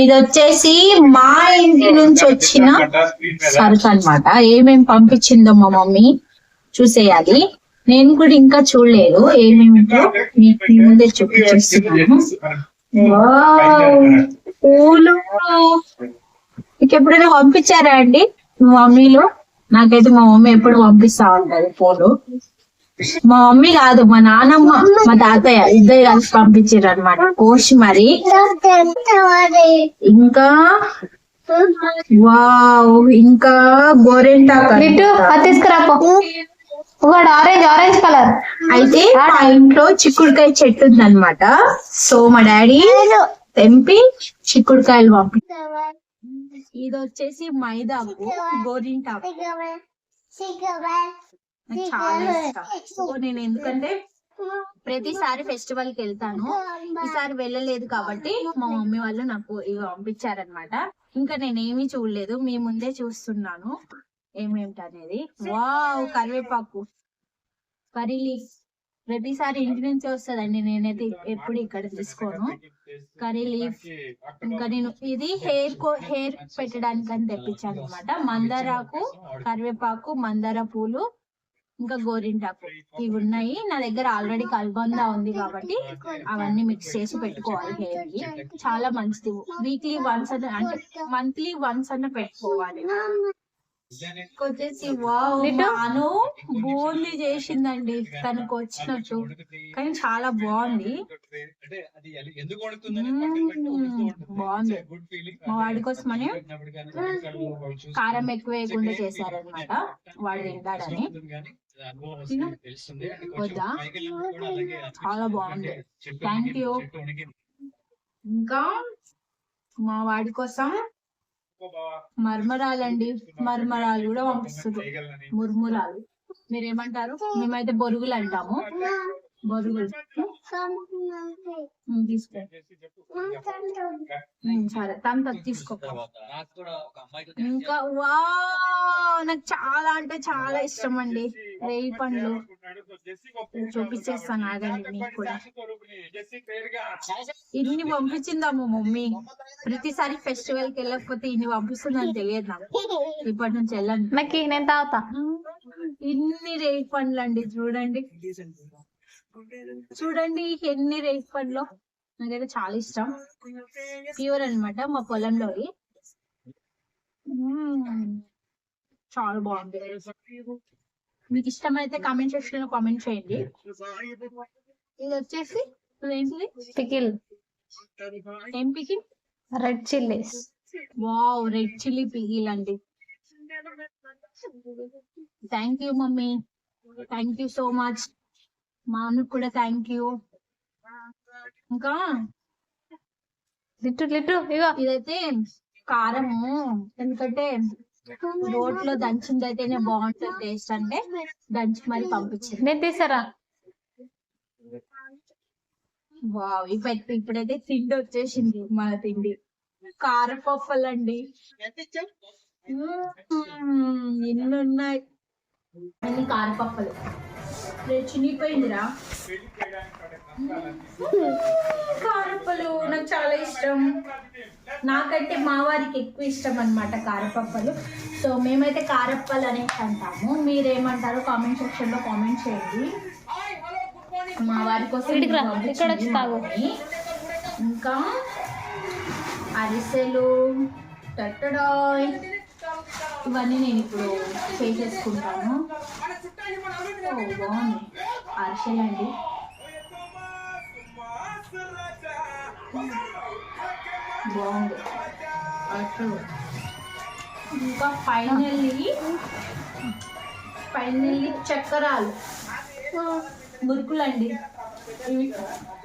ఇది వచ్చేసి మా ఇంటి నుంచి వచ్చిన సరుకు అన్నమాట. ఏమేమి పంపించిందో మా మమ్మీ చూసేయాలి. నేను కూడా ఇంకా చూడలేదు ఏమేమిటో మీకు ముందే చూపించేస్తున్నాను వావ్, పూలు. మీకు ఎప్పుడైనా పంపించారా అండి? మా మమ్మీలు? నాకైతే మా మమ్మీ ఎప్పుడు పంపిస్తా ఉంటది పూలు. మా మమ్మీ కాదు మా నాన్నమ్మ మా తాతయ్య ఇద్దరు కలిసి పంపించారు అనమాట కోసి మరి. ఇంకా వావ్ ఇంకా గోరెంటాకు తీసుకురాపో. ఒకటి ఆరెంజ్ ఆరెంజ్ కలర్. అయితే మా ఇంట్లో చిక్కుడుకాయ చెట్టు ఉందన్నమాట. సో మా డాడీ తెంపి చిక్కుడుకాయలు పంపి ఇది వచ్చేసి మైదాకు గోరింటాకు. నాకు చాలా ఇష్టం. సో నేను ఎందుకంటే ప్రతిసారి ఫెస్టివల్కి వెళ్తాను. ఈసారి వెళ్ళలేదు కాబట్టి మా మమ్మీ వాళ్ళు నాకు ఇవి పంపించారనమాట ఇంకా నేనేమీ చూడలేదు. మీ ముందే చూస్తున్నాను. ఏమేమిటి అనేది వావ్ కరివేపాకు. Curry leaf. ప్రతిసారి ఇంటి నుంచి వస్తుందండి. నేనైతే ఎప్పుడు ఇక్కడ తీసుకోను. Curry leaf. ఇంకా నేను ఇది హెయిర్ కో హెయిర్ పెట్టడానికి అని తెప్పించాను అనమాట మందారాకు కరివేపాకు మందార పూలు ఇంకా గోరింటాకు ఇవి ఉన్నాయి. నా దగ్గర ఆల్రెడీ కల్బంద ఉంది కాబట్టి అవన్నీ మిక్స్ చేసి పెట్టుకోవాలి హెయిర్కి చాలా మంచిది. వీక్లీ వన్స్ అన్న అంటే మంత్లీ వన్స్ అన్న పెట్టుకోవాలి. వచ్చేసి వావ్ అను బూందీ చేసిందండి తనకు వచ్చినట్టు కానీ చాలా బాగుంది. బాగుంది. మా వాడి కోసమని కారం ఎక్కువ వేయకుండా చేశారనమాట. వాడు తింటాడని. వద్దా? చాలా బాగుంది. థ్యాంక్ యూ ఇంకా మా వాడి కోసం మర్మరాలండి. మర్మరాలు కూడా పంపిస్తున్నారు. ముర్మురాలు. మీరేమంటారు? మేమైతే బొరుగులు అంటాము. సరే తను తీసుకో. ఇంకా వా నాకు చాలా అంటే చాలా ఇష్టం అండి. రేయి పండ్లు. చూపించేస్తాను ఆగండి మీకు కూడా. ఇన్ని పంపించిందా మా మమ్మీ. ప్రతిసారి ఫెస్టివల్కి వెళ్ళకపోతే ఇన్ని పంపిస్తుందని తెలియదు నాకు. ఇప్పటి నుంచి వెళ్ళండి. నాకు నేను తాగుతా. ఇన్ని రేయి పండ్లు అండి చూడండి. చూడండి ఎన్ని రేయి పండ్లు? నాకైతే చాలా ఇష్టం. ప్యూర్ అన్నమాట మా పొలంలో చాలా బాగుంది. మీకు ఇష్టమైతే కామెంట్ సెక్షన్లో కామెంట్ చేయండి. ఇది వచ్చేసి ఏంటిది పికిల్. ఏం పికి red chillies. Wow red chilli pickle అండి. Thank you mummy. Thank you so much మాను కూడా థ్యాంక్ యూ ఇంకా? లిట్టు లిట్టు ఇగో. ఇదైతే కారము. ఎందుకంటే రోట్లో దంచింది అయితేనే బాగుంటుంది టేస్ట్ అంటే. దంచి మరి పంపించింది నేను తీసారా? వావ్ ఇప్పుడు ఇప్పుడైతే తిండి వచ్చేసింది మన తిండి. కారపప్పులు అండి ఎన్ని ఉన్నాయి కారపప్పులు రేపు చినిగిపోయిందిరా. కారప్పలు నాకు చాలా ఇష్టం. నాకంటే మా వారికి ఎక్కువ ఇష్టం అన్నమాట కారపప్పలు సో మేమైతే కారప్పలు అనేసి అంటాము. మీరేమంటారో కామెంట్ సెక్షన్లో కామెంట్ చేయండి. మా వారి కోసం. ఇంకా అరిసెలు టట్టడాయ్ ఇవన్నీ నేను ఇప్పుడు చేసేసుకుంటాను. బాగుంది అరిసెలు అండి బాగుంది. అటు. ఇంకా ఫైనల్లీ ఫైనల్లీ చక్కరాలు మురుకులు అండి ఇవి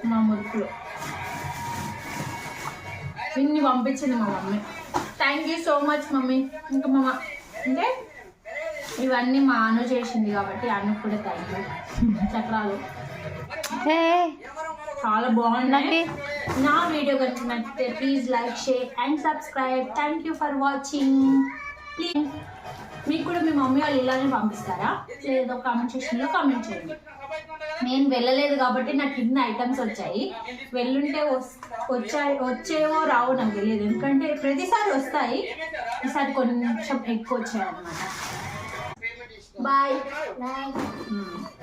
మా మురుకులు. ఇన్ని పంపించింది మా mummy. Thank you so much mummy. ఇంకా మా అంటే ఇవన్నీ మా అను చేసింది కాబట్టి అన్ను కూడా థ్యాంక్ యూ చక్రాలు. చాలా నాకి నా వీడియో కనుక నచ్చితే please like share and subscribe thank you for watching please మీకు కూడా మీ మమ్మీ వాళ్ళు ఇలానే పంపిస్తారా? లేదో కామెంట్ సెక్షన్లో కామెంట్ చేయండి. నేను వెళ్ళలేదు కాబట్టి నాకు ఇన్ని ఐటమ్స్ వచ్చాయి. వెళ్ళుంటే వస్- వచ్చాయి వచ్చేవో రావో నాకు తెలియదు. ఎందుకంటే ప్రతిసారి వస్తాయి. ఈసారి కొంచెం ఎక్కువ వచ్చాయి అనమాట 拜拜。嗯。